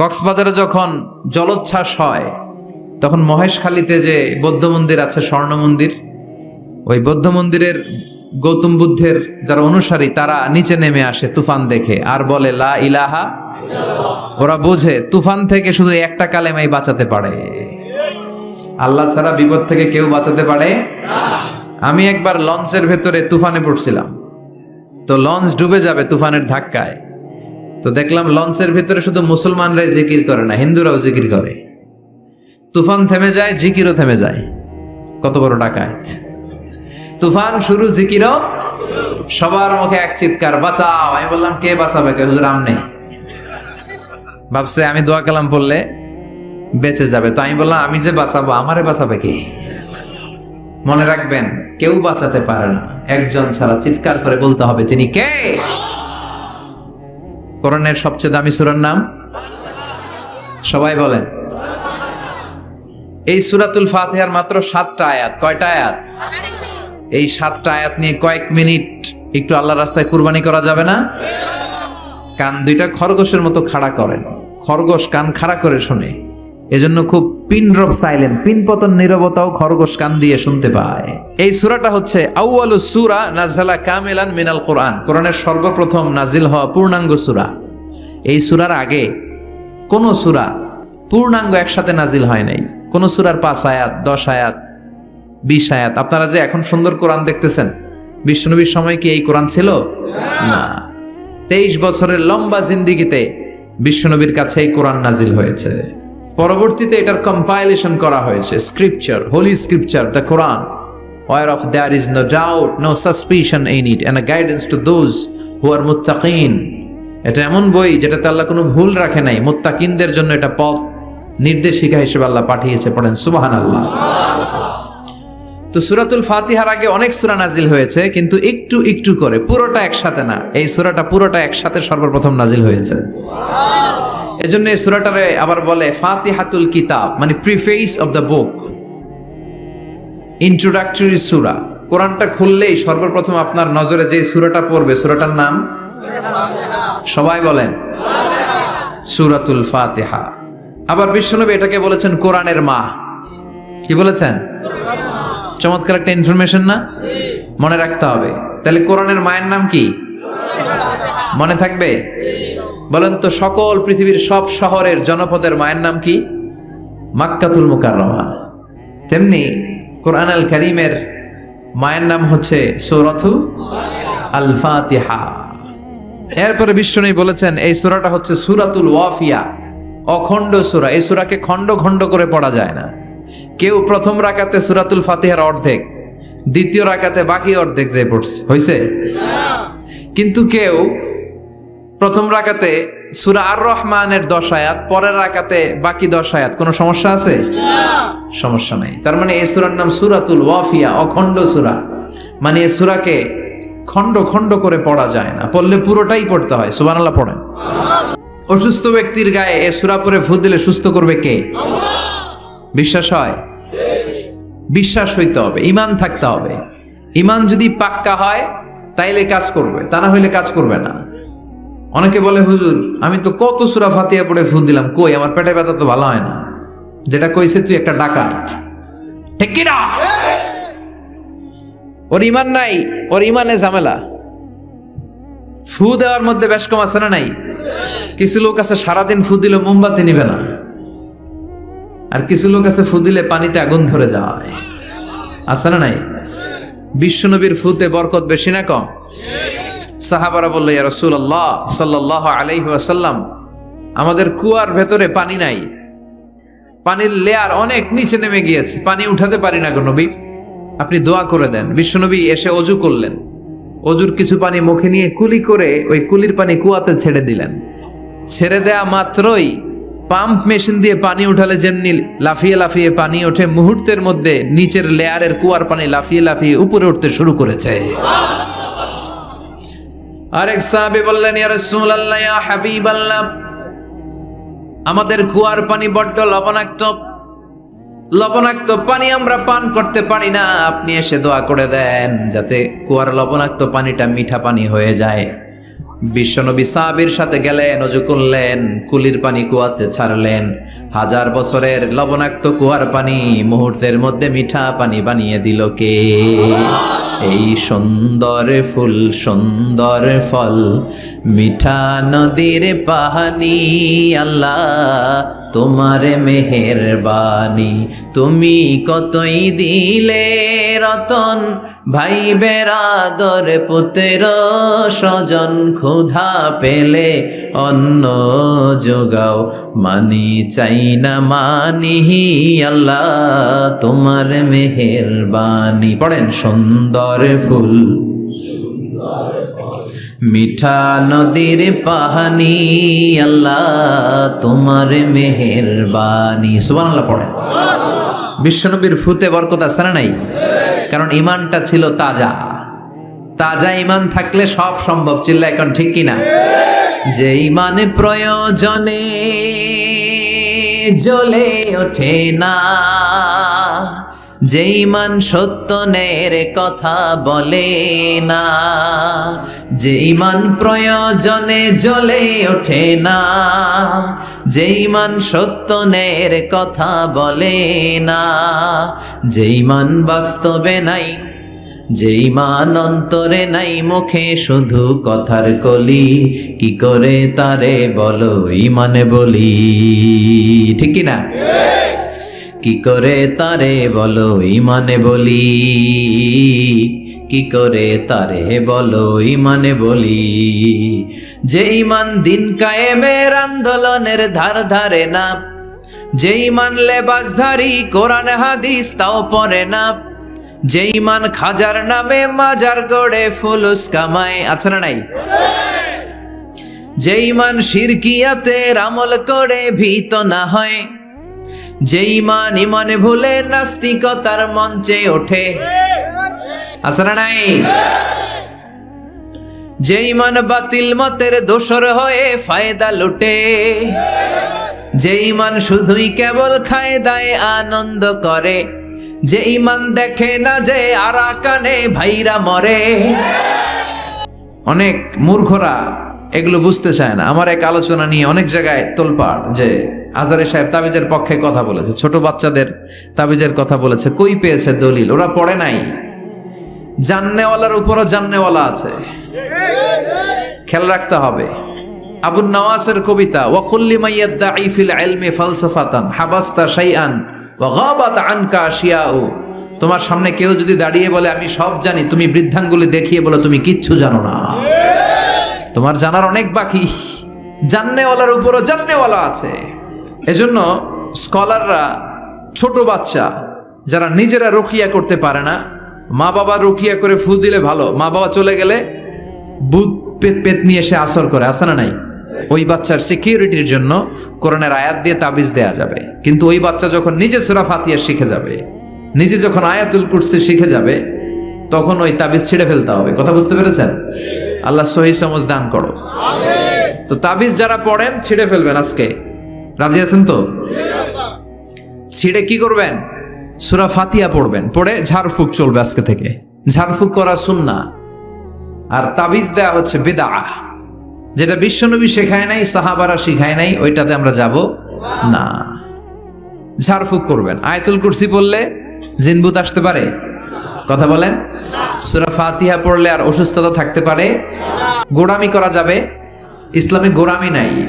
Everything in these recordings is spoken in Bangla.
কক্সবাজারে যখন জলোচ্ছ্বাস হয়, তখন মহেশখালীতে যে বৌদ্ধ মন্দির আছে, স্বর্ণ মন্দির, ওই বৌদ্ধ মন্দিরের গৌতম বুদ্ধের যারা অনুসারী, তারা নিচে নেমে আসে তুফান দেখে আর বলে, লা ইলাহা ওরা বোঝে, তুফান থেকে শুধু একটা কালেমাই বাঁচাতে পারে। আল্লাহ ছাড়া বিপদ থেকে কেউ বাঁচাতে পারে আমি একবার লঞ্চের ভেতরে তুফানে পড়ছিলাম। তো লঞ্চ ডুবে যাবে তুফানের ধাক্কায়। তো দেখলাম লঞ্চের ভিতরে শুধু মুসলমানরাই জিকির করে না, হিন্দুরাও জিকির করে। তুফান থেমে যায়, জিকিরও থেমে যায়। কত বড় ডাকাত। তুফান শুরু, জিকিরও সবার মুখে এক চিৎকার, বাঁচাও। আমি বললাম, কে বাঁচাবে? কে হুজুর, আম নেই। ভাবছে, আমি দোয়া কালাম পড়লে বেঁচে যাবে। তো আমি বললাম, আমি যে বাঁচাবো, আমারে বাঁচাবে কে? মনে রাখবেন, কেউ বাঁচাতে পারে না। একজন ছাড়া চিৎকার করে বলতে হবে, তিনি কে? কোরআনের সবচেয়ে দামি সুরার নাম? সবাই বলেন। এই সুরাতুল ফাতেহার মাত্র সাতটা আয়াত। কয়টা আয়াত? এই সাতটা আয়াত নিয়ে কয়েক মিনিট একটু আল্লাহ রাস্তায় কুরবানি করা যাবে না? কান দুইটা খরগোশের মতো খাড়া করেন। খরগোশ কান খাড়া করে শুনে। এজন্য খুব পিন ড্রপ সাইলেন্ট পিন পতন নীরবতাও খরগোশ কান দিয়ে শুনতে পায়। এই সূরাটা হচ্ছে আউয়ালু সুরা নাযালা কামেলান মিনাল কোরআন, কোরআনের সর্বপ্রথম নাজিল হওয়া পূর্ণাঙ্গ সূরা। এই সূরার আগে কোন সূরা পূর্ণাঙ্গ একসাথে নাজিল হয় নাই। কোন সূরার পাঁচ আয়াত, দশ আয়াত, বিশ আয়াত। আপনারা যে এখন সুন্দর কোরআন দেখতেছেন, বিষ্ণুনবীর সময় কি এই কোরআন ছিল? না। তেইশ বছরের লম্বা জিন্দিগিতে বিশ্বনবীর কাছে এই কোরআন নাজিল হয়েছে। পরবর্তীতে এটার কম্পাইলেশন করা হয়েছে। Scripture holy scripture the Quran whereof there is no doubt no suspicion in it and guidance to those who are মুত্তাকিন এটা এমন বই যেটাতে আল্লাহ কোনো ভুল রাখে নাই। মুত্তাকিনদের জন্য এটা পথ নির্দেশিকা হিসেবে আল্লাহ পাঠিয়েছে, পড়েন সুবাহান আল্লাহ তো সুরাতুল ফাতিহার আগে অনেক সুরা নাজিল হয়েছে, কিন্তু একটু একটু করে, পুরোটা একসাথে না। এই সুরাটা পুরোটা একসাথে সর্বপ্রথম নাজিল হয়েছে। এজন্য এই সুরাটারে আবার বলে ফাতিহাতুল কিতাব মানে preface of the book introductory সুরা। কোরআনটা খুললেই সর্বপ্রথম আপনার নজরে যে সুরাটা পড়বে, সুরাটার নাম? সবাই বলেন, সুরাতুল ফাতিহা। আবার বিশ্বনবী এটাকে বলেছেন কোরআনের মা। কি বলেছেন? চমৎকার একটা ইনফরমেশন না? মনে রাখতে হবে। তাহলে কোরআনের মায়ের নাম কি? মনে থাকবে? বলেন তো সকল পৃথিবীর সব শহরের জনপদের মায়ের নাম কি? মাক্কাতুল মুকাররমা। তেমনি কোরআন আল করিমের মায়ের নাম হচ্ছে সৌরথু আল ফাতিহা এরপরে বিশ্বনবী বলেছেন এই সূরাটা হচ্ছে সূরাতুল ওয়াফিয়া অখণ্ড সূরা। এই সূরাকে খণ্ড খণ্ড করে পড়া যায় না। কেউ প্রথম রাকাতে সূরাতুল ফাতিহার অর্ধেক দ্বিতীয় রাকাতে বাকি অর্ধেক যে পড়ছে হইছে? কিন্তু কেউ প্রথম রাকাতে সুরা আর রহমানের দশ আয়াত পরের রাকাতে বাকি দশ আয়াত। কোনো সমস্যা আছে? সমস্যা নাই। তার মানে এই সূরার নাম সুরাতুল ওয়াফিয়া অখণ্ড সূরা। মানে এই সূরাকে খণ্ড খণ্ড করে পড়া যায় না। পড়লে পুরোটাই পড়তে হয়। সুবহানাল্লাহ পড়েন। অসুস্থ ব্যক্তির গায়ে এ সুরা পরে ফু দিলে সুস্থ করবে কে? বিশ্বাস হয়? বিশ্বাস হইতে হবে ইমান থাকতে হবে। ইমান যদি পাক্কা হয় তাইলে কাজ করবে। তা না হইলে কাজ করবে না। অনেকে বলে, হুজুর, আমি তো কত সুরা ফাতিয়া পড়ে ফু দিলাম, কই? আমার পেটে ব্যথা তো ভালো হয় না। যেটা কইছে, তুই একটা ডাকাত। ঠিক ওর ইমান নাই, ওর ইমানে ঝামেলা। ফু দেওয়ার মধ্যে বেশ কম আছে না নাই? কিছু লোক আছে, সারাদিন ফু দিলে মোমবাতি নিবে না। আর কিছু লোক আছে, ফু দিলে পানিতে আগুন ধরে যায়। আছে না নাই? বিশ্বনবীর ফুতে বরকত বেশি না কম? সাহাবারা বলল, ইয়া রাসূলুল্লাহ সাল্লাল্লাহু আলাইহি আমাদের কুয়ার ভেতরে পানি নাই। পানির লেয়ার অনেক নিচে নেমে গিয়েছে। পানি উঠাতে পারি না নবী। আপনি দোয়া করে দেন। বিশ্বনবী এসে অজু করলেন। অজুর কিছু পানি মুখে নিয়ে কুলি করে ওই কুলির পানি কুয়াতে ছেড়ে দিলেন। ছেড়ে দেয়া মাত্রই পাম্প মেশিন দিয়ে পানি উঠালে যেমনি লাফিয়ে লাফিয়ে পানি ওঠে, মুহূর্তের মধ্যে নিচের লেয়ারের কুয়ার পানি লাফিয়ে লাফিয়ে উপরে উঠতে শুরু করেছে। আরেক সাহাবি বললেন, ইয়া রাসূলুল্লাহ, ইয়া হাবিবাল্লাহ, আমাদের কুয়ার পানি বড্ড লবণাক্ত। লবণাক্ত পানি আমরা পান করতে পারি না। আপনি এসে দোয়া করে দেন যাতে কুয়ার লবণাক্ত পানিটা মিঠা পানি হয়ে যায়। বিশ্বনবী সাহাবির সাথে গেলেন, অজু করলেন, কুলির পানি কুয়াতে ছাড়লেন। হাজার বছরের লবণাক্ত কুয়ার পানি মুহূর্তের মধ্যে মিঠা পানি বানিয়ে দিল কে? এই সুন্দর ফুল, সুন্দর ফল, মিঠা নদীর পাহানি, আল্লাহ তোমার মেহেরবানি। তুমি কতই দিলে রতন ভাই বেরাদর পুতের স্বজন ক্ষুধা পেলে অন্ন যোগাও। মানি চাই না, মানি আল্লাহ তোমার মেহেরবানি। পড়েন সুন্দর ফুল। মিঠা নদীর পাহানি, আল্লাহ তোমার মেহেরবানি। সুবহানাল্লাহ পড়েন বিশ্বনবীর ফুতে বরকত আছে নাই? কারণ ইমানটা ছিল তাজা। তাজা ইমান থাকলে সব সম্ভব চিল্লা এখন ঠিক কিনা? যে ইমান প্রয়োজনে জ্বলে ওঠে না। যে ইমান সত্যনের কথা বলে না যে ইমান প্রয়োজনে জ্বলে ওঠে না যে ইমান সত্যনের কথা বলে না যে ইমান বাস্তবে নাই, যেই মান অন্তরে নাই, মুখে শুধু কথার কলি, কি করে তারে বলো ইমানে বলি? ঠিক না কি করে তারে বলো ইমানে বলি? কি করে তারে বলো ইমানে বলি? যে ইমান দিন কায়েমের আন্দোলনের ধার ধারে না। যে ইমান লেবাসধারী কোরআন হাদিস তাও পড়ে না। যে ইমান খাজার নামে মাজার গড়ে ফুলুস কামায় আছে না নাই? যে ইমান শিরকিয়াতের আমল করে ভীত না হয়। যে ইমান ইমানে ভুলে নাস্তিকতার মঞ্চে ওঠে। আছে নাই? যে ইমান বাতিল মতের দোসর হয়ে ফায়দা লুটে যে ইমান শুধুই কেবল খায় দায় আনন্দ করে যে ইমান দেখে না যে আরাকানে ভাইরা মরে। অনেক মূর্খরা এগুলো বুঝতে চায় না। আমার এক আলোচনা নিয়ে অনেক জায়গায় তোলপাড় যে আজারে সাহেব তাবিজের পক্ষে কথা বলেছে, ছোট বাচ্চাদের তাবিজের কথা বলেছে, কই পেয়েছে দলিল? ওরা পড়ে নাই। জান্নেওয়ালার উপরও জান্নেওয়ালা আছে। খেয়াল রাখতে হবে। আবুল নওয়াসের কবিতা, ওয়াকুল্লি মাইয়াদ্দাঈ ফিল ইলমি ফালসাফাতান হাবাস্তা শাইআন ওয়া গাবাত আনকা আশিয়াউ। তোমার সামনে কেউ যদি দাঁড়িয়ে বলে, আমি সব জানি, তুমি বৃদ্ধাঙ্গুলি দেখিয়ে বলে, তুমি কিচ্ছু জানো না। তোমার জানার অনেক বাকি। জাননেওয়ালার উপরও জাননেওয়ালা আছে। এজন্য স্কলাররা ছোট বাচ্চা যারা নিজেরা রুকিয়া করতে পারে না, মা বাবা রুকিয়া করে ফু দিলে ভালো। মা বাবা চলে গেলে বুধ পেত পেত নিয়ে এসে আসর করে আসে না নাই? ওই বাচ্চার সিকিউরিটির জন্য কোরআনের আয়াত দিয়ে তাবিজ দেয়া যাবে। কিন্তু ওই বাচ্চা যখন নিজে সুরা ফাতিয়া শিখে যাবে, নিজে যখন আয়াতুল কুরসি শিখে যাবে তখন ওই তাবিজ ছিঁড়ে ফেলতে হবে। কথা বুঝতে পেরেছেন? আল্লাহ সহি সমজ দান করো। তো তাবিজ যারা পড়েন ছিঁড়ে ফেলবেন আজকে। রাজি আছেন তো? ছিঁড়ে কি করবেন? সুরা ফাতিয়া পড়বেন। পড়ে ঝাড়ফুক চলবে আজকে থেকে। ঝাড়ফুক করা সুন্না। আর তাবিজ দেয়া হচ্ছে বেদা যেটা বিশ্বনবী শেখায় নাই সাহাবারা শিখায় নাই ওইটাতে আমরা যাব না। ঝাড়ফুক করবেন। আয়তুল কুরসি পড়লে জিনবুত আসতে পারে? কথা বলেন। সুরা ফাতিহা পড়লে আর অসুস্থতা থাকতে পারে? গোড়ামি করা যাবে? ইসলামে গোড়ামি নাই।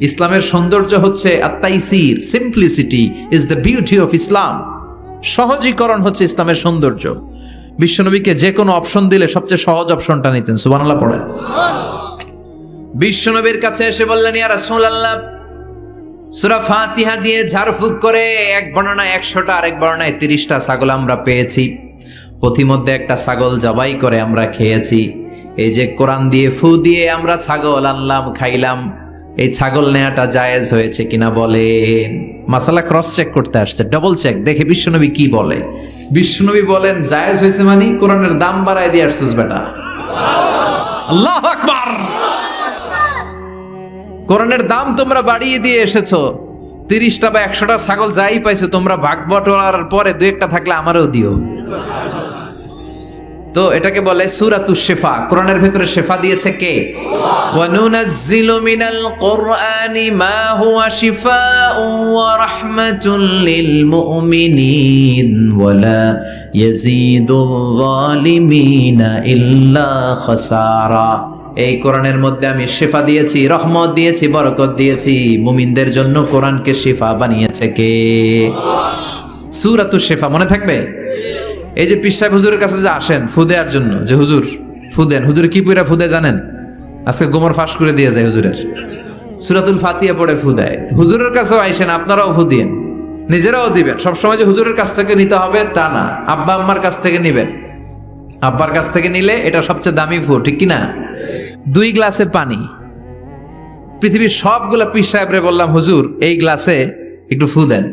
ইসলামের সৌন্দর্য হচ্ছে আত্মাইসির simplicity is the beauty of Islam সহজীকরণ হচ্ছে ইসলামের সৌন্দর্য। বিশ্বনবীকে যে কোনো অপশন দিলে সবচেয়ে সহজ অপশনটা নিতেন। সুবহানাল্লাহ পড়ে বিশ্বনবীর কাছে এসে বললেন, ইয়া রাসূলুল্লাহ, সূরা ফাতিহা দিয়ে ঝাড়ফুঁক করে এক বর্ণনায় একশোটা, আরেক বর্ণনায় তিরিশটা ছাগল আমরা পেয়েছি। পথিমধ্যে একটা ছাগল জবাই করে আমরা খেয়েছি। এই যে কোরআন দিয়ে ফু দিয়ে আমরা ছাগল আনলাম, খাইলাম। এই ছাগল নেয়াটা জায়েজ হয়েছে কিনা বলেন। মাসালা ক্রস চেক করতে আসছে ডবল চেক দেখে বিশ্বনবী কি বলে? বিশ্বনবী বলেন, জায়েজ হয়েছে মানে কোরআনের দাম বাড়ায় দিয়ে আসছিস বেটা। আল্লাহ আকবার! কোরআনের দাম তোমরা বাড়িয়ে দিয়ে এসেছ। তিরিশটা বা একশোটা ছাগল যাই পাইছো, তোমরা ভাগ বটোয়ার পরে দু একটা থাকলে আমারও দিও। তো এটাকে বলে সুরাতু শেফা। কোরআনের ভেতরে শেফা দিয়েছে কে? ওয়ানুনাজ্জিলু মিনাল কোরআনি মা হুয়া শিফাউন ওয়া রাহমাতুল লিল মুমিনিন ওয়ালা ইয়াজিদুয যালিমিনা ইল্লা খাসারা। এই কোরআনের মধ্যে আমি শেফা দিয়েছি, রহমত দিয়েছি, বরকত দিয়েছি। মুমিনদের জন্য কোরআনকে শেফা বানিয়েছে কে? সুরাতু শেফা মনে থাকবে? এই যে পিসাব হুজুরের কাছে যে আসেন ফু দেওয়ার জন্য, যে হুজুর, ফু দেন। হুজুর কি পুরা ফুদে জানেন? আজকে গোমর ফাঁস করে দিয়ে যায় হুজুরের। সুরাতুল ফাতিয়া পড়ে ফু দেয়। হুজুরের কাছেও আইসেন, আপনারাও ফু দিয়েন। নিজেরাও দিবেন। সবসময় যে হুজুরের কাছ থেকে নিতে হবে, তা না। আব্বা আম্মার কাছ থেকে নিবেন। আব্বার কাছ থেকে নিলে এটা সবচেয়ে দামি ফু, ঠিক কি না দুই গ্লাসে পানি। পৃথিবীর সবগুলা পীর সাহেবরে বললাম, হুজুর, এই গ্লাসে একটু ফু দেন।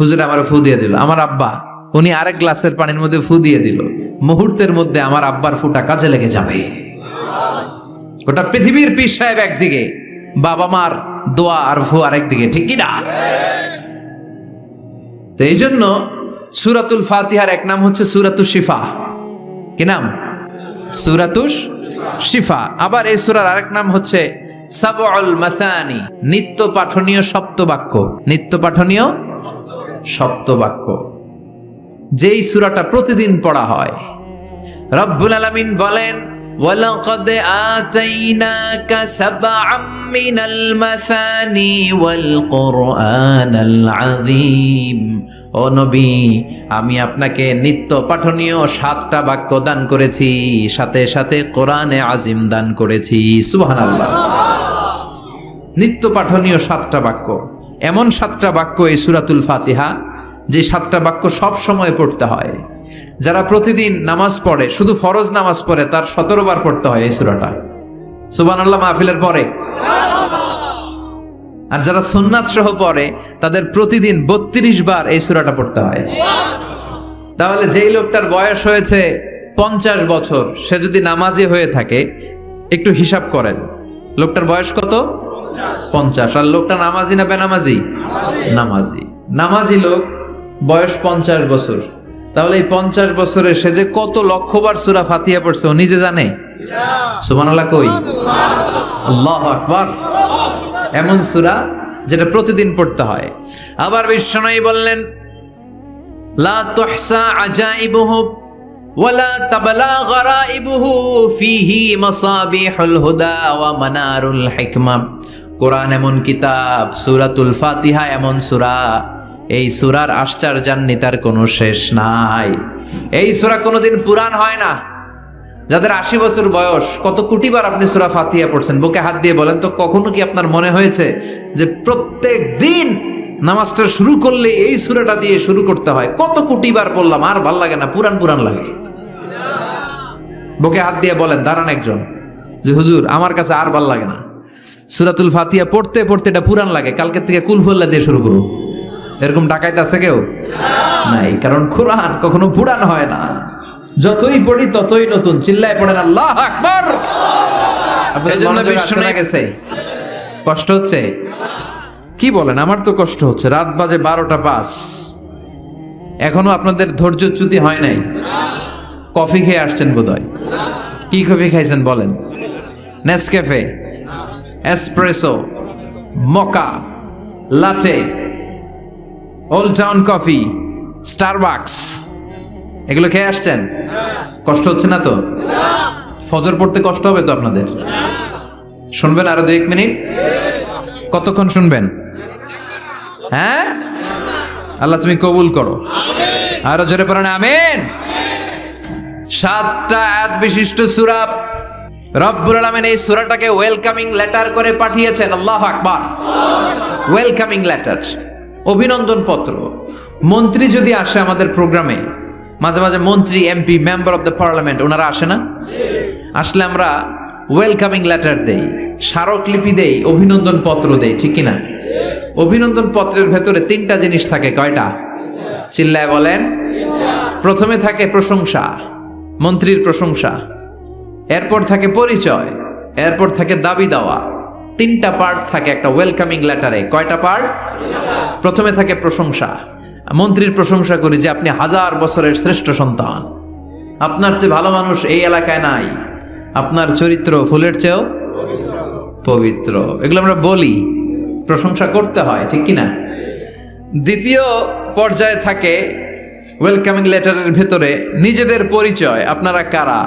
হুজুর আমার ফু দিয়ে দিল। আমার আব্বা উনি আরেক গ্লাসের পানির মধ্যে ফু দিয়ে দিল। মুহূর্তের মধ্যে আমার আব্বার ফুটা কাজে লেগে যাবে। গোটা পৃথিবীর পীর সাহেব একদিকে, বাবা মার দোয়া আর ফু আরেকদিকে ঠিক কি না? তো এই জন্য সুরাতুল ফাতিহার এক নাম হচ্ছে সুরাতুল শিফা। কি নাম? সুরাতুস শিফা। আবার এই সুরার আরেক নাম হচ্ছে সাবউল মাসানি, নিত্য পাঠনীয় সপ্তবাক্য। নিত্য পাঠনীয় সপ্তবাক্য। যেই সুরাটা প্রতিদিন পড়া হয় রব্বুল আলামিন বলেন ولقد آتيناك سبعا من المثاني والقرآن العظيم ও নবী আমি আপনাকে নিত্য পাঠনীয় সাতটা বাক্য দান করেছি সাথে সাথে কোরআনে আজিম দান করেছি সুবহানাল্লাহ নিত্য পাঠনীয় সাতটা বাক্য এমন সাতটা বাক্য এই সুরাতুল ফাতিহা যে সাতটা বাক্য সব সময় পড়তে হয়। যারা প্রতিদিন নামাজ পড়ে, শুধু ফরজ নামাজ পড়ে, তার সতেরো বার পড়তে হয় এই সুরাটা। সুবান আল্লাহ মাহফিলের পরে। আর যারা সুন্নাত সহ পড়ে, তাদের প্রতিদিন বত্রিশ বার এই সুরাটা পড়তে হয়। তাহলে যেই লোকটার বয়স হয়েছে পঞ্চাশ বছর, সে যদি নামাজি হয়ে থাকে, একটু হিসাব করেন। লোকটার বয়স কত? পঞ্চাশ। আর লোকটা নামাজি না বেনামাজি? নামাজি। নামাজি লোক বয়স পঞ্চাশ বছর। তাহলে এই পঞ্চাশ বছরে সে যে কত লক্ষবার সুরা ফাতিয়া পড়ছে, ও নিজে জানে? সুবহানাল্লাহ কই? আল্লাহ আকবার। এমন সুরা যেটা প্রতিদিন পড়তে হয়। আবার বিশ্বনয়ী বললেন, লা তুহসা আজাইবুহু ওয়ালা তাবলা গরাইবুহু ফিহি মাসাবিহুল হুদা ওয়া মানারুল হিকমা। কোরআন এমন কিতাব, সূরাতুল ফাতিহা এমন সূরা। এই সূরার আশ্চর্যান্বিতার কোনো শেষ নাই। এই সূরা কোনোদিন পুরান হয় না। যাদের আশি বছর বয়স, কত কোটিবার আপনি সুরা ফাতিয়া পড়ছেন? বুকে হাত দিয়ে বলেন তো, কখনো কি আপনার মনে হয়েছে যে প্রত্যেক দিন নামাজটা শুরু করলে এই সুরাটা দিয়ে শুরু করতে হয়? কত কোটিবার পড়লাম, আর ভালো লাগে না পুরান পুরান লাগে। বুকে হাত দিয়ে বলেন, দাঁড়ান একজন, যে হুজুর, আমার কাছে আর ভালো লাগে না। সুরাতুল ফাতিয়া পড়তে পড়তে এটা পুরান লাগে কালকে থেকে কুলফুল্লা দিয়ে শুরু করুন। এরকম ডাকাইতে আছে কেউ? নাই কারণ কোরআন কখনো পুরান হয় না। যতই পড়ি ততই নতুন। চিল্লায় পড়েন আল্লাহ আকবার! গেছে? কষ্ট হচ্ছে? কি বলেন? আমার তো কষ্ট হচ্ছে। রাত বাজে বারোটা পাঁচ। এখনও আপনাদের ধৈর্য চ্যুতি হয় নাই। কফি খেয়ে আসছেন বোধহয়। কি কফি খাইছেন বলেন? Nescafe espresso mocha latte old town coffee Starbucks এগুলো খেয়ে আসছেন? কষ্ট হচ্ছে না তো? ফজর পড়তে কষ্ট হবে তো আপনাদের? শুনবেন আরও দু এক মিনিট? কতক্ষণ শুনবেন? হ্যাঁ? আল্লাহ তুমি কবুল করো। আরও জোরে পড়েন, আমেন। সাতটা আয়াত বিশিষ্ট সূরা রব্বুল আলামিন এই সূরাটাকে ওয়েলকামিং লেটার করে পাঠিয়েছেন। আল্লাহ আকবার। ওয়েলকামিং লেটার অভিনন্দন পত্র মন্ত্রী যদি আসে আমাদের প্রোগ্রামে, মাঝে মাঝে মন্ত্রী, MP, member of the parliament, ওনারা আসে না? আসলে আমরা ওয়েলকামিং লেটার দেই, স্মারকলিপি দেই অভিনন্দন পত্র দেই, ঠিক কিনা? অভিনন্দন পত্রের ভেতরে তিনটা জিনিস থাকে, কয়টা? চিল্লায় বলেন। প্রথমে থাকে প্রশংসা, মন্ত্রীর প্রশংসা। এরপর থাকে পরিচয়, এরপর থাকে দাবি দেওয়া। তিনটা পার্ট থাকে একটা ওয়েলকামিং লেটারে কয়টা পার্ট প্রথমে থাকে প্রশংসা। মন্ত্রীর প্রশংসা করি যে আপনি হাজার বছরের শ্রেষ্ঠ সন্তান। আপনার চেয়ে ভালো মানুষ এই এলাকায় নাই। আপনার চরিত্র ফুলের চেয়েও পবিত্র। এগুলো আমরা বলি। প্রশংসা করতে হয়, ঠিক কি না দ্বিতীয় পর্যায়ে থাকে ওয়েলকামিং লেটারের ভেতরে নিজেদের পরিচয়, আপনারা কারা?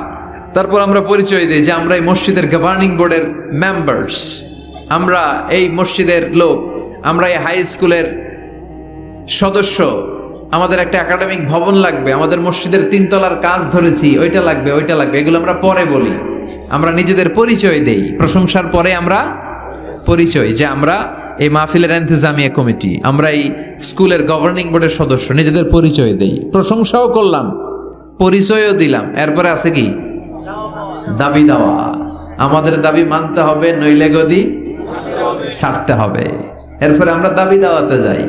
তারপর আমরা পরিচয় দিই যে আমরা এই মসজিদের গভর্নিং বোর্ডের মেম্বার্স আমরা এই মসজিদের লোক, আমরা এই হাই স্কুলের সদস্য, আমাদের একটা একাডেমিক ভবন লাগবে, আমাদের মসজিদের তিনতলার কাজ ধরেছি, ওইটা লাগবে ওইটা লাগবে, এগুলো আমরা পরে বলি। আমরা নিজেদের পরিচয় দেই, প্রশংসার পরে আমরা পরিচয় যে আমরা এই মাহফিলের এন্তেজামিয়া কমিটি, আমরা এই স্কুলের গভর্নিং বোর্ডের সদস্য, নিজেদের পরিচয় দেই। প্রশংসাও করলাম, পরিচয়ও দিলাম, এরপরে আছে কি? দাবি দেওয়া। আমাদের দাবি মানতে হবে, নইলে গদি ছাড়তে হবে। এরপরে আমরা দাবি দাওয়াতে যাই।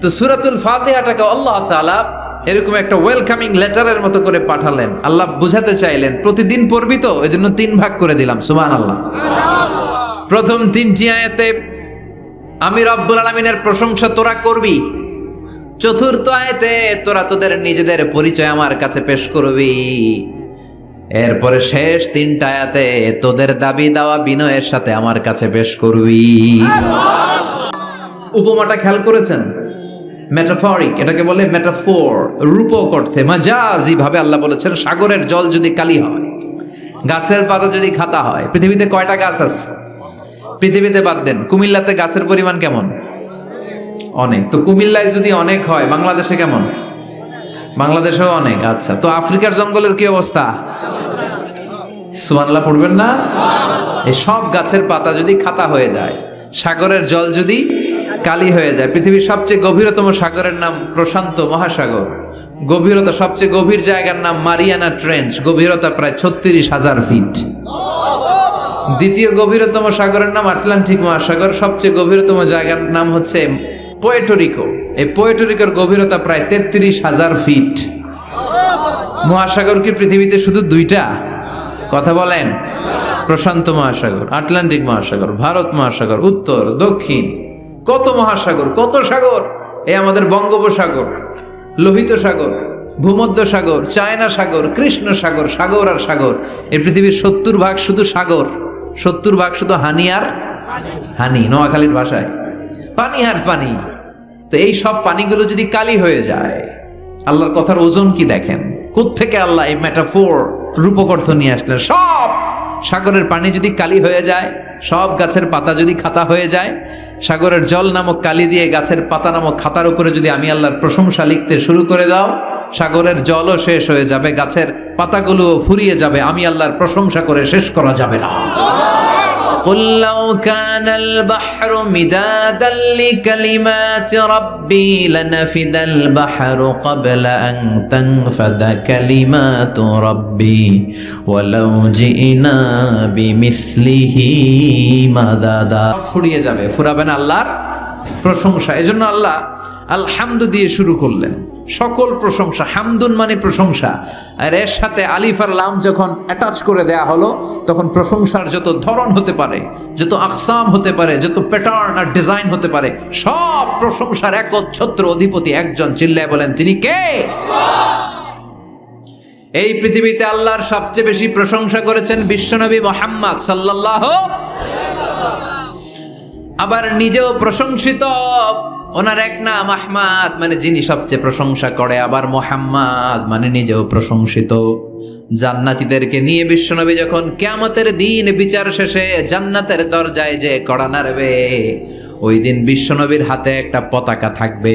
তো সুরাতুল ফাতিহাটাকে আল্লাহ তাআলা এরকম একটা ওয়েলকামিং লেটারের মতো করে পাঠালেন। আল্লাহ বুঝাতে চাইলেন, প্রতিদিন পড়বি তো? এই জন্য তিন ভাগ করে দিলাম সুবহান আল্লাহ প্রথম তিনটি আয়াতে, আমি রব্বুল আলমিনের প্রশংসা তোরা করবি। চতুর্থ আয়াতে, তোরা তোদের নিজেদের পরিচয় আমার কাছে পেশ করবি। এরপরে শেষ তিনটা আয়াতে, তোদের দাবি দেওয়া বিনয়ের সাথে আমার কাছে পেশ করবি। উপমাটা খেয়াল করেছেন? মেটাফরিক এটাকে বলে মেটাফোর রূপক অর্থে। মাজাজি ভাবে আল্লাহ বলেছেন, সাগরের জল যদি কালি হয়, গাছের পাতা যদি খাতা হয়, পৃথিবীতে কয়টা গাছ আছে? পৃথিবীতে বাদ দেন, কুমিল্লাতে গাছের পরিমাণ কেমন? অনেক। তো কুমিল্লায় যদি অনেক হয়, বাংলাদেশে কেমন? বাংলাদেশেও অনেক আচ্ছা। তো আফ্রিকার জঙ্গলের কি অবস্থা? সুমানলা পড়বেন না? এই সব গাছের পাতা যদি খাতা হয়ে যায়, সাগরের জল যদি কালি হয়ে যায়, পৃথিবীর সবচেয়ে গভীরতম সাগরের নাম প্রশান্ত মহাসাগর। গভীরতা সবচেয়ে গভীর জায়গার নাম মারিয়ানা ট্রেঞ্চ, গভীরতা প্রায় ছত্রিশ হাজার ফিট। দ্বিতীয় গভীরতম সাগরের নাম আটলান্টিক মহাসাগর, সবচেয়ে গভীরতম জায়গার নাম হচ্ছে পোয়েটোরিকো এই পোয়েটোরিকোর গভীরতা প্রায় তেত্রিশ হাজার ফিট। মহাসাগর কি পৃথিবীতে শুধু দুইটা? কথা বলেন। প্রশান্ত মহাসাগর, আটলান্টিক মহাসাগর, ভারত মহাসাগর, উত্তর, দক্ষিণ। কত মহাসাগর, কত সাগর? এই আমাদের বঙ্গোপসাগর, লোহিত সাগর, ভূমধ্য সাগর, চায়না সাগর, কৃষ্ণ সাগর সাগর আর সাগর। এই পৃথিবীর সত্তর ভাগ শুধু সাগর, সত্তর ভাগ শুধু হানি আর হানি, নোয়াখালীর ভাষায়। পানি আর পানি। তো এই সব পানিগুলো যদি কালি হয়ে যায়, আল্লাহর কথার ওজন কি দেখেন? থেকে আল্লাহ এই মেটাফোর রূপক অর্থ নিয়ে আসলেন? সব সাগরের পানি যদি কালি হয়ে যায়, সব গাছের পাতা যদি খাতা হয়ে যায়, সাগরের জল নামক কালি দিয়ে গাছের পাতা নামক খাতার উপরে যদি আমি আল্লাহর প্রশংসা লিখতে শুরু করে দাও, সাগরের জলও শেষ হয়ে যাবে, গাছের পাতাগুলোও ফুরিয়ে যাবে, আমি আল্লাহর প্রশংসা করে শেষ করা যাবে না। قل لو كان البحر مدادا لكلمات ربي لنفد البحر قبل أن تنفد كلمات ربي ولو جئنا بمثله مددا ফুরিয়ে যাবে ফুরাবেন আল্লাহর প্রশংসা এজন্য আল্লাহ আলহামদু দিয়ে শুরু করলেন সকল প্রশংসা, হামদুন মানে প্রশংসা। আর এর সাথে আলিফ আর লাম যখন অ্যাটাচ করে দেয়া হলো, তখন প্রশংসার যত ধরন হতে পারে, যত আকসাম হতে পারে, যত প্যাটার্ন আর ডিজাইন হতে পারে, সব প্রশংসার একচ্ছত্র অধিপতি একজন চিল্লায় বলেন, তিনি কে? এই পৃথিবীতে আল্লাহর সবচেয়ে বেশি প্রশংসা করেছেন বিশ্বনবী মোহাম্মদ সাল্লাল্লাহ আবার নিজেও প্রশংসিত ওনার এক নাম আহমাদ মানে যিনি সবচেয়ে প্রশংসা করে, আবার মোহাম্মদ মানে নিজেও প্রশংসিত। জান্নাতীদেরকে নিয়ে বিশ্বনবী যখন কেয়ামতের দিন বিচার শেষে জান্নাতের দরজায় যে কড়া নাড়বে, ওই দিন বিশ্বনবীর হাতে একটা পতাকা থাকবে।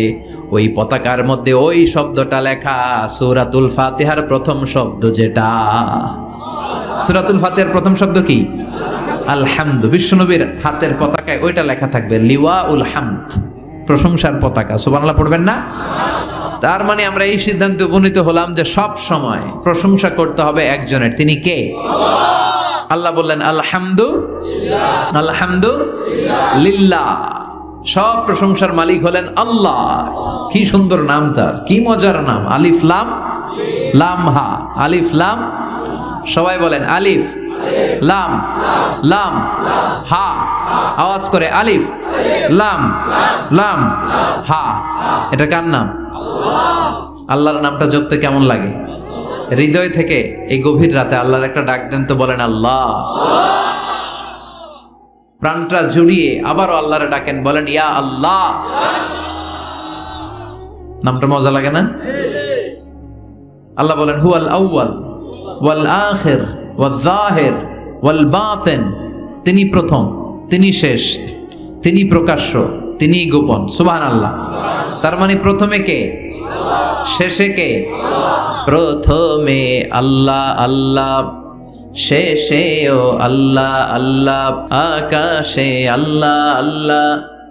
ওই পতাকার মধ্যে ওই শব্দটা লেখা, সুরাতুল ফাতিহার প্রথম শব্দ যেটা। সুরাতুল ফাতিহার প্রথম শব্দ কি? আলহামদু। বিশ্বনবীর হাতের পতাকায় ওইটা লেখা থাকবে লিওয়া উল হামদ। প্রশংসার পতাকা। সুবাংলা পড়বেন না? তার মানে আমরা এই সিদ্ধান্তে উপনীত হলাম যে সব সময় প্রশংসা করতে হবে একজনের। তিনি কে? আল্লাহ বললেন আলহামদু আলহামদু লিল্লা সব প্রশংসার মালিক হলেন আল্লাহ। কি সুন্দর নাম তার, কি মজার নাম। আলিফ, লাম? লাম, হা। আলিফ, লাম? সবাই বলেন, আলিফ। লাম লাম, হা, আওয়াজ করে আলিফ, লাম লাম, হা, এটা কার নাম? আল্লাহর নামটা জপতে কেমন লাগে? হৃদয় থেকে এই গভীর রাতে আল্লাহর একটা ডাক দেন তো বলেন আল্লাহ। প্রাণটা জুড়িয়ে আবারও আল্লাহরে ডাকেন, বলেন, ইয়া আল্লাহ। নামটা মজা লাগে না? আল্লাহ বলেন হু আল আউয়াল, ওয়াল আখির। ওয়াল জাহির, ওয়াল তিনি প্রথম, তিনি শেষ, তিনি প্রকাশ্য তিনি গোপন সুবহান আল্লাহ তার মানে প্রথমে কে? শেষে কে? প্রথমে আল্লাহ আল্লাহ। শেষেও আল্লাহ আল্লাহ। আকাশে আল্লাহ আল্লাহ।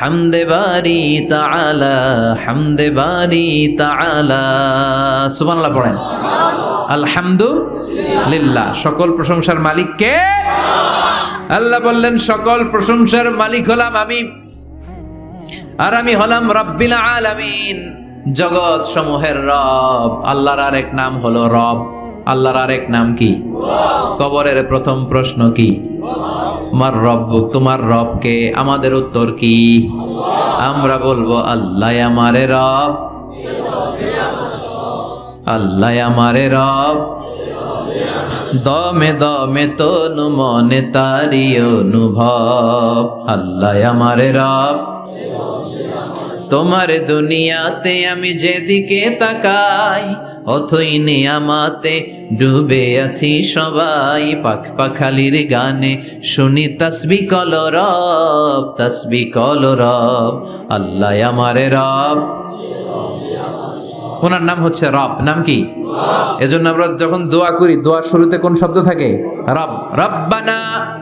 হামদে বারি তাআলা, হামদে বারি তাআলা। সুবহানাল্লাহ পড়েন। আলহামদুলিল্লাহ। সকল প্রশংসার মালিক কে? আল্লাহ বললেন, সকল প্রশংসার মালিক হলাম আমি। আর আমি হলাম রব্বিল আলামিন, জগৎ সমূহের রব। আল্লাহর আরেক নাম হলো রব। আল্লাহর আরেক নাম কি? কবরের প্রথম প্রশ্ন কি? মার রব, তোমার রবকে আমাদের উত্তর কি? আমরা বলব, আল্লাহ আমারে রব। আল্লাহ আমারে রব। দমে দমে তনু মনে তারি অনুভব। আল্লাহ আমারে রব। তোমার দুনিয়াতে আমি যেদিকে তাকাই অথই নিয়ামাতে ডুবে আছি সবাই। পাখ পাখালির গানে শুনি তসবি কল রব, তসবি কল রব। আল্লাহ আমারে রব। ওনার নাম হচ্ছে রব, নাম কি? এজন্য আমরা যখন দোয়া করি, দোয়ার শুরুতে কোন শব্দ থাকে? রব, রব্বানা।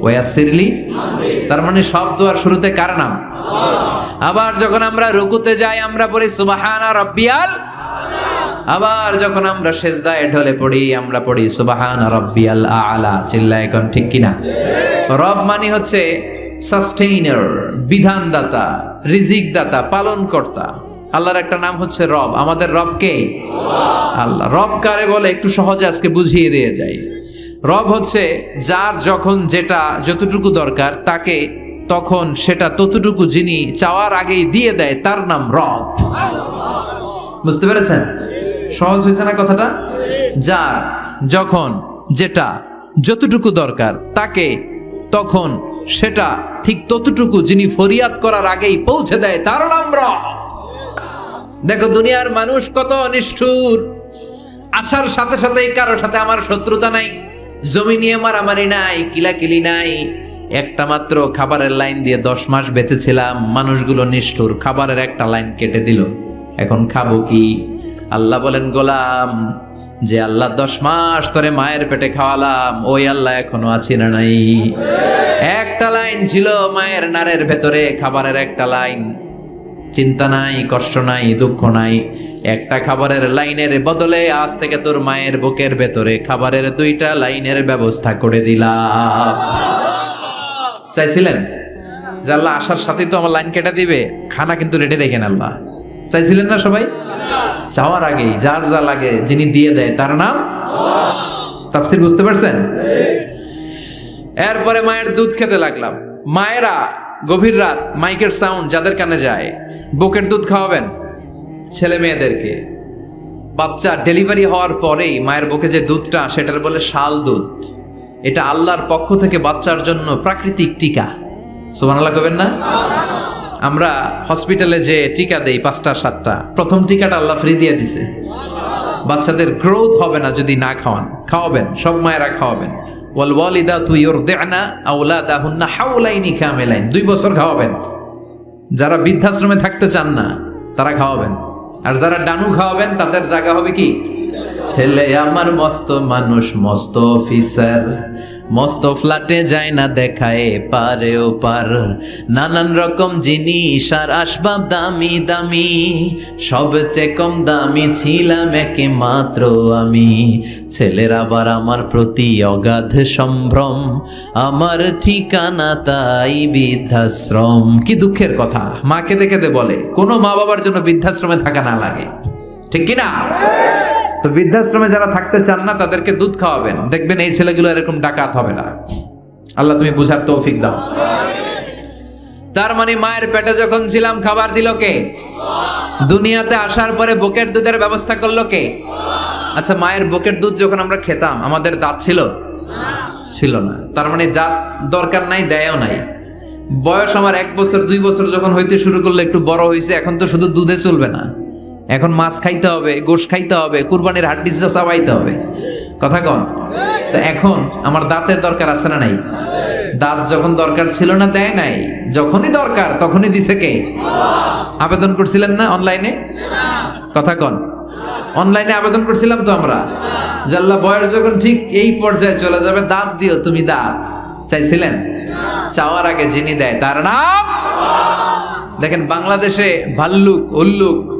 ওয়াসিরলি তার মানে সব দোয়ার শুরুতে কার নাম? আবার যখন আমরা রুকুতে যাই, আমরা পড়ি সুবাহানা রব্বিয়াল আবার যখন আমরা সেজদায় ঢলে পড়ি, আমরা পড়ি সুবাহানা রব্বিয়াল আলা। চিল্লা এখন ঠিক কিনা? রব মানে হচ্ছে সাস্টেইনার বিধানদাতা রিজিক দাতা পালন কর্তা আল্লাহর একটা নাম হচ্ছে রব। আমাদের রব কে? আল্লাহ। রব কারে বলে? একটু সহজে আজকে বুঝিয়ে দিয়ে যায় রব হচ্ছে যার যখন যেটা যতটুকু দরকার তাকে, তখন সেটা ততটুকু যিনি চাওয়ার আগেই দিয়ে দেয়, তার নাম রব। বুঝতে পেরেছেন? সহজ হয়েছে না কথাটা? যার যখন যেটা যতটুকু দরকার তাকে, তখন সেটা ঠিক ততটুকু যিনি ফরিয়াদ করার আগেই পৌঁছে দেয়, তার নাম রব। দেখো, দুনিয়ার মানুষ কত নিষ্ঠুর। আসার সাথে সাথে কারোর সাথে আমার শত্রুতা নাই। জমি নিয়ে মারামারি নাই, কিলাকিলি নাই। একটা মাত্র খাবারের লাইন দিয়ে দশ মাস বেঁচেছিলাম, মানুষগুলো নিষ্ঠুর, খাবারের একটা লাইন কেটে দিল। এখন খাব কি? আল্লাহ বলেন, গোলাম, যে আল্লাহ দশ মাস ধরে মায়ের পেটে খাওয়ালাম, ওই আল্লাহ এখনও আছি না নাই? একটা লাইন ছিল মায়ের নারের ভেতরে, খাবারের একটা লাইন। চিন্তা নাই, কষ্ট নাই, দুঃখ নাই। একটা খাবারের লাইনের বদলে আজ থেকে তোর মায়ের বুকের ভেতরে খাবারের দুইটা লাইনের ব্যবস্থা করে দিলাম। চাইছিলেন? যে আল্লাহ আসার সাথেই তো আমার লাইন কেটে দিবে। খানা কিন্তু রেডি রেখেন আল্লাহ। চাইছিলেন না সবাই? চাওয়ার আগেই, যার যা লাগে যিনি দিয়ে দেয়, তার নাম? তাফসির বুঝতে পারছেন? এরপরে মায়ের দুধ খেতে লাগলাম। মায়েরা গভীর রাত, মাইকের সাউন্ড যাদের কানে যায়, বুকের দুধ খাওয়াবেন? ছেলে মেয়েদেরকে বাচ্চা ডেলিভারি হওয়ার পরেই মায়ের বুকে যে দুধটা, সেটার বলে শাল দুধ। এটা আল্লাহর পক্ষ থেকে বাচ্চার জন্য প্রাকৃতিক টিকা। সুবহানাল্লাহ কবেন না? আমরা হসপিটালে যে টিকা দেই, পাঁচটা, সাতটা, প্রথম টিকাটা আল্লাহ ফ্রি দিয়ে দিছে। বাচ্চাদের গ্রোথ হবে না যদি না খাওয়ান। খাওয়াবেন, সব মায়েরা খাওয়াবেন। ওয়াল ওয়ালিদা তুই ওর দেনা আউলাদাহুন্না হাউলাইনি কামেলাইন। দুই বছর খাওয়াবেন। যারা বৃদ্ধাশ্রমে থাকতে চান না, তারা খাওয়াবেন। আর যারা ডানু খাওয়াবেন তাদের জায়গা হবে কি? ছেলে আমার মস্ত মানুষ, মস্ত অফিসার মস্ত ফ্ল্যাটে যায় না দেখায় পারে ও পার। নানান রকম জিনিস আর আসবাব দামি দামি, সবচেয়ে কম দামি ছিলাম একে মাত্র আমি। ছেলের আবার আমার প্রতি অগাধ সম্ভ্রম, আমার ঠিকানা তাই বৃদ্ধাশ্রম। কি দুঃখের কথা, মাকে কেঁদে বলে, কোনো মা বাবার জন্য বৃদ্ধাশ্রমে থাকা না লাগে। ঠিক কি না তো বৃদ্ধাশ্রমে যারা থাকতে চান না, তাদেরকে দুধ খাওয়াবেন। দেখবেন এই ছেলেগুলো এরকম ডাকাত হবে না। আল্লাহ তুমি বুঝার তৌফিক দাও। তার মানে মায়ের পেটে যখন ছিলাম, খাবার দিল কে? দুনিয়াতে আসার পরে বুকের দুধের ব্যবস্থা করল কে? আচ্ছা মায়ের বুকের দুধ যখন আমরা খেতাম, আমাদের দাঁত ছিল? ছিল না। তার মানে দাঁত দরকার নাই, দেয়ও নাই। বয়স আমার এক বছর, দুই বছর যখন হইতে শুরু করল, একটু বড় হয়েছে এখন তো শুধু দুধে চলবে না। এখন মাছ খাইতে হবে, গোশ খাইতে হবে, কুরবানির হাড্ডি চাবাইতে হবে। কথা কন? তো এখন আমার দাঁতের দরকার আছে না নাই? দাঁত যখন দরকার ছিল না, দেয় নাই। যখনই দরকার, তখনই দিছে কে? আবেদন করছিলেন না অনলাইনে? কথা কন। অনলাইনে আবেদন করছিলাম তো আমরা। জাল্লা বয়স যখন ঠিক এই পর্যায়ে চলে যাবে, দাঁত দিও তুমি দাঁত। চাইছিলেন? চাওয়ার আগে যিনি দেয়, তার নাম? দেখেন, বাংলাদেশে ভাল্লুক, উল্লুক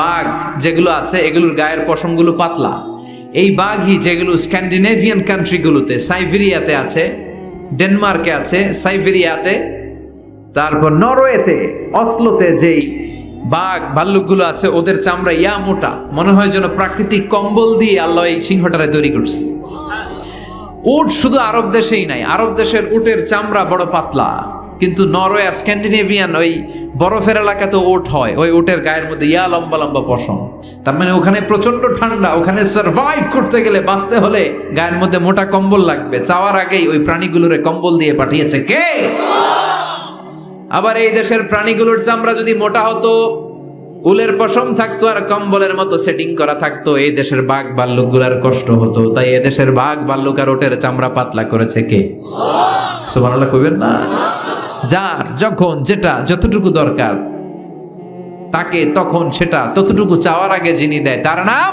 বাঘ যেগুলো আছে, এগুলোর গায়ের পশমগুলো পাতলা। এই বাঘই যেগুলো স্ক্যান্ডিনেভিয়ান কান্ট্রিগুলোতে, সাইবেরিয়াতে আছে, ডেনমার্কে আছে, সাইবেরিয়াতে, তারপর নরওয়েতে, অসলোতে যেই বাঘ ভাল্লুকগুলো আছে, ওদের চামড়া ইয়া মোটা, মনে হয় যেন প্রাকৃতিক কম্বল দিয়ে আল্লাহ এই সিংহটারে তৈরি করছে। উট শুধু আরব দেশেই নাই, আরব দেশের উটের চামড়া বড় পাতলা। কিন্তু নরওয়ে আর স্ক্যান্ডিনেভিয়ান ওই বরফের এলাকাতে ওট হয়, ওই ওটের গায়ের মধ্যে ইয়া লম্বা লম্বা পশম। তার মানে ওখানে প্রচণ্ড ঠান্ডা, ওখানে সার্ভাইভ করতে গেলে বাঁচতে হলে গায়ের মধ্যে মোটা কম্বল লাগবে। চাওয়ার আগেই ওই প্রাণীগুলোরে কম্বল দিয়ে পাঠিয়েছে কে? আবার এই দেশের প্রাণীগুলোর চামড়া যদি মোটা হতো, উলের পশম থাকতো আর কম্বলের মতো সেটিং করা থাকতো, এই দেশের বাঘ ভাল্লুকগুলার কষ্ট হতো। তাই এ দেশের বাঘ ভাল্লুক আর ওটের চামড়া পাতলা করেছে কে? সুবহানাল্লাহ কইবেন না? যার যখন যেটা যতটুকু দরকার, তাকে তখন সেটা ততটুকু চাওয়ার আগে যিনি দেয়, তার নাম